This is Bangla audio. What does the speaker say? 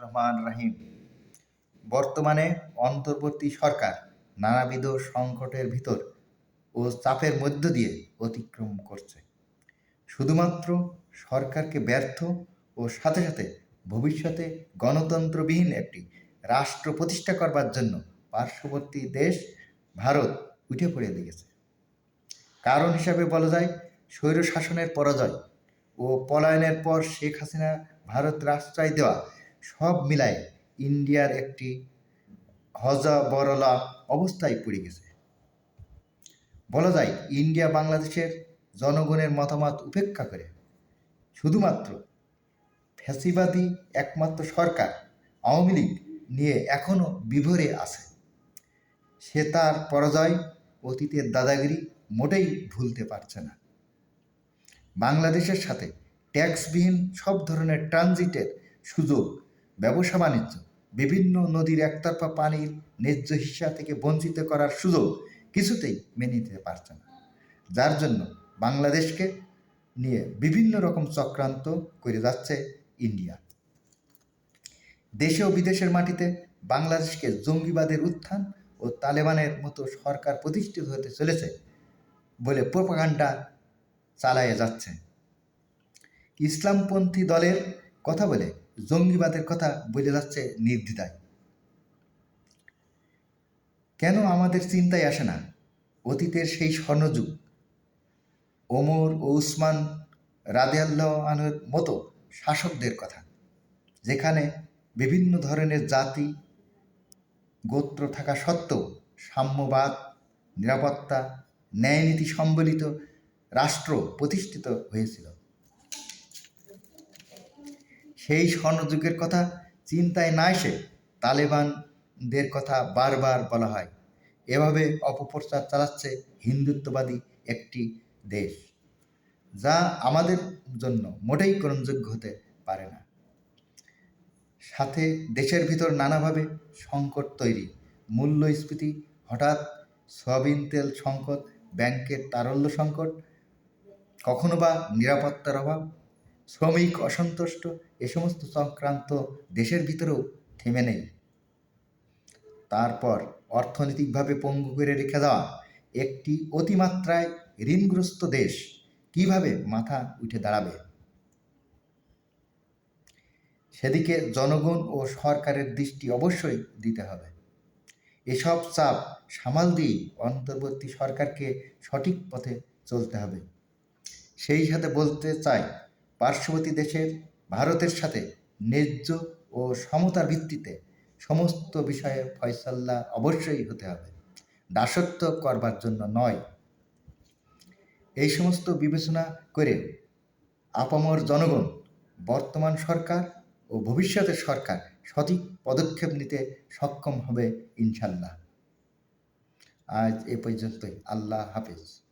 রহমান রাহিম বর্তমানে অন্তর্বর্তী সরকার নানাবিধ সংকটের ভিতর ও চাপের মধ্য দিয়ে অতিক্রম করছে। শুধুমাত্র সরকারকে ব্যর্থ ও সাথে সাথে ভবিষ্যতে গণতন্ত্রবিহীন একটি রাষ্ট্র প্রতিষ্ঠা করবার জন্য পার্শ্ববর্তী দেশ ভারত উঠে পড়ে লেগেছে। কারণ হিসাবে বলা যায় স্বৈর শাসনের পরাজয় ও পলায়নের পর শেখ হাসিনা ভারত রাষ্ট্রায় দেওয়া সব মিলায় ইন্ডিয়ার একটি হজা বরলা অবস্থায় পড়ে গেছে। বলা যায়, ইন্ডিয়া বাংলাদেশের জনগণের মতামত উপেক্ষা করে। শুধুমাত্র ফ্যাসিবাদী একমাত্র সরকার আওয়ামী লীগ নিয়ে এখনও বিভোরে আছে। সে তার পরাজয়, অতীতের দাদাগিরি মোটেই ভুলতে পারছে না। বাংলাদেশের সাথে ট্যাক্সবিহীন সব ধরনের ট্রানজিটের সুযোগ ব্যবসা বাণিজ্য, বিভিন্ন নদীর একতরফা পানির ন্যায্য হিসা থেকে বঞ্চিত করার সুযোগ কিছুতেই মেনে নিতে পারছে না। যার জন্য বাংলাদেশকে নিয়ে বিভিন্ন রকম চক্রান্ত করে যাচ্ছে ইন্ডিয়া। দেশে ও বিদেশের মাটিতে বাংলাদেশকে জঙ্গিবাদের উত্থান ও তালেবানের মতো সরকার প্রতিষ্ঠিত হতে চলেছে বলে প্রোপাগান্ডা চালাইয়ে যাচ্ছে। ইসলামপন্থী দলের কথা বলে জঙ্গিবাদের কথা বোঝা যাচ্ছে নির্দ্বিধায়। কেন আমাদের চিন্তায় আসে না? অতীতের সেই স্বর্ণযুগ। ওমর ও উসমান রাদেয়াল্লাহ আনহের মতো শাসকদের কথা, যেখানে বিভিন্ন ধরনের জাতি, গোত্র থাকা সত্ত্বেও সাম্যবাদ, নিরাপত্তা, ন্যায়নীতি সম্বলিত রাষ্ট্র প্রতিষ্ঠিত হয়েছিল। সেই স্বর্ণযুগের কথা চিন্তায় না এসে তালেবানদের কথা বারবার বলা হয়। এভাবে অপপ্রচার চালাচ্ছে হিন্দুত্ববাদী একটি দেশ, যা আমাদের জন্য মোটেই গ্রহণযোগ্য হতে পারে না। সাথে দেশের ভিতর নানাভাবে সংকট তৈরি। মূল্যস্ফীতি, হঠাৎ সয়াবিন তেল সংকট, ব্যাংকের তারল্য সংকট, কখনো বা নিরাপত্তার অভাব শ্রমিক অসন্তুষ্ট এ সমস্ত সংক্রান্ত দেশের ভিতরেও থেমে নেই। তারপর অর্থনৈতিকভাবে পঙ্গু করে রেখে দেওয়া একটি অতিমাত্রায় ঋণগ্রস্ত দেশ কীভাবে মাথা উঠে দাঁড়াবে? সেদিকে জনগণ ও সরকারের দৃষ্টি অবশ্যই দিতে হবে। এসব চাপ সামাল দিয়ে অন্তর্বর্তী সরকারকে সঠিক পথে চলতে হবে। সেই সাথে বলতে চাই পার্শ্ববর্তী দেশের, ভারতের সাথে ন্যায্য ও সমতার ভিত্তিতে সমস্ত বিষয়ে ফয়সাল্লা অবশ্যই হতে হবে। দাসত্ব করবার জন্য নয়। এই সমস্ত বিবেচনা করে আপামর জনগণ, বর্তমান সরকার ও ভবিষ্যতের সরকার সঠিক পদক্ষেপ নিতে সক্ষম হবে ইনশাল্লাহ। আজ এ পর্যন্তই। আল্লাহ হাফেজ।